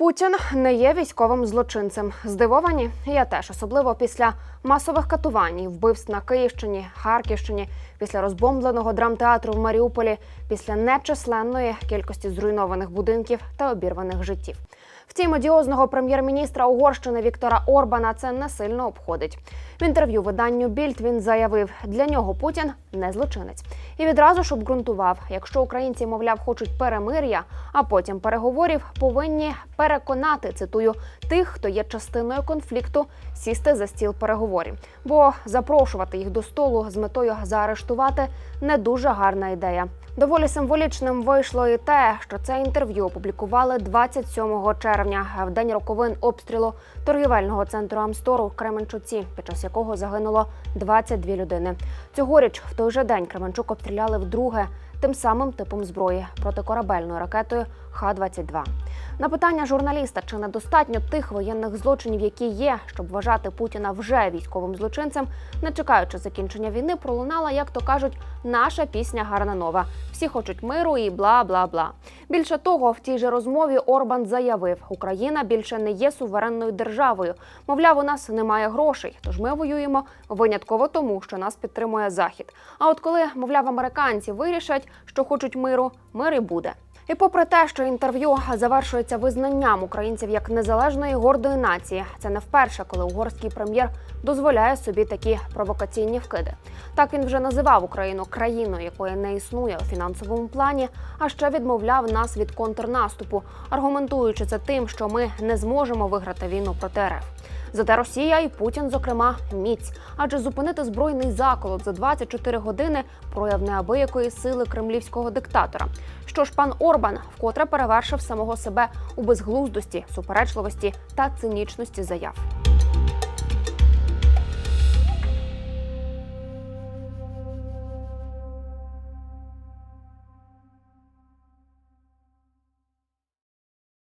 Путін не є військовим злочинцем. Здивовані? Я теж, особливо після масових катувань, вбивств на Київщині, Харківщині, після розбомбленого драмтеатру в Маріуполі, після нечисленної кількості зруйнованих будинків та обірваних життів. Втім, одіозного прем'єр-міністра Угорщини Віктора Орбана це не сильно обходить. В інтерв'ю виданню Більд він заявив, для нього Путін не злочинець. І відразу ж обґрунтував, якщо українці, мовляв, хочуть перемир'я, а потім переговорів, повинні переконати цитую тих, хто є частиною конфлікту, сісти за стіл переговорів. Бо запрошувати їх до столу з метою заарештувати не дуже гарна ідея. Доволі символічним вийшло і те, що це інтерв'ю опублікували 27 червня, в день роковин обстрілу торгівельного центру Амстору в Кременчуці, під час якого загинуло 22 людини. Цьогоріч в той же день Кременчук обстріляли вдруге тим самим типом зброї протикорабельною ракетою Х-22. На питання журналіста, чи недостатньо тих воєнних злочинів, які є, щоб вважати Путіна вже військовим злочинцем, не чекаючи закінчення війни, пролунала, як то кажуть, наша пісня гарна нова. Всі хочуть миру і бла бла бла. Більше того, в тій же розмові Орбан заявив, Україна більше не є суверенною державою. Мовляв, у нас немає грошей, тож ми воюємо винятково тому, що нас підтримує Захід. А от коли, мовляв, американці вирішать, що хочуть миру, мир і буде. І попри те, що інтерв'ю завершується визнанням українців як незалежної гордої нації, це не вперше, коли угорський прем'єр дозволяє собі такі провокаційні вкиди. Так він вже називав Україну країною, якої не існує у фінансовому плані, а ще відмовляв нас від контрнаступу, аргументуючи це тим, що ми не зможемо виграти війну проти РФ. Зате Росія і Путін, зокрема, міць, адже зупинити збройний заколот за 24 години прояв неабиякої сили кремлівського диктатора. Що ж, пан Орбан вкотре перевершив самого себе у безглуздості, суперечливості та цинічності заяв.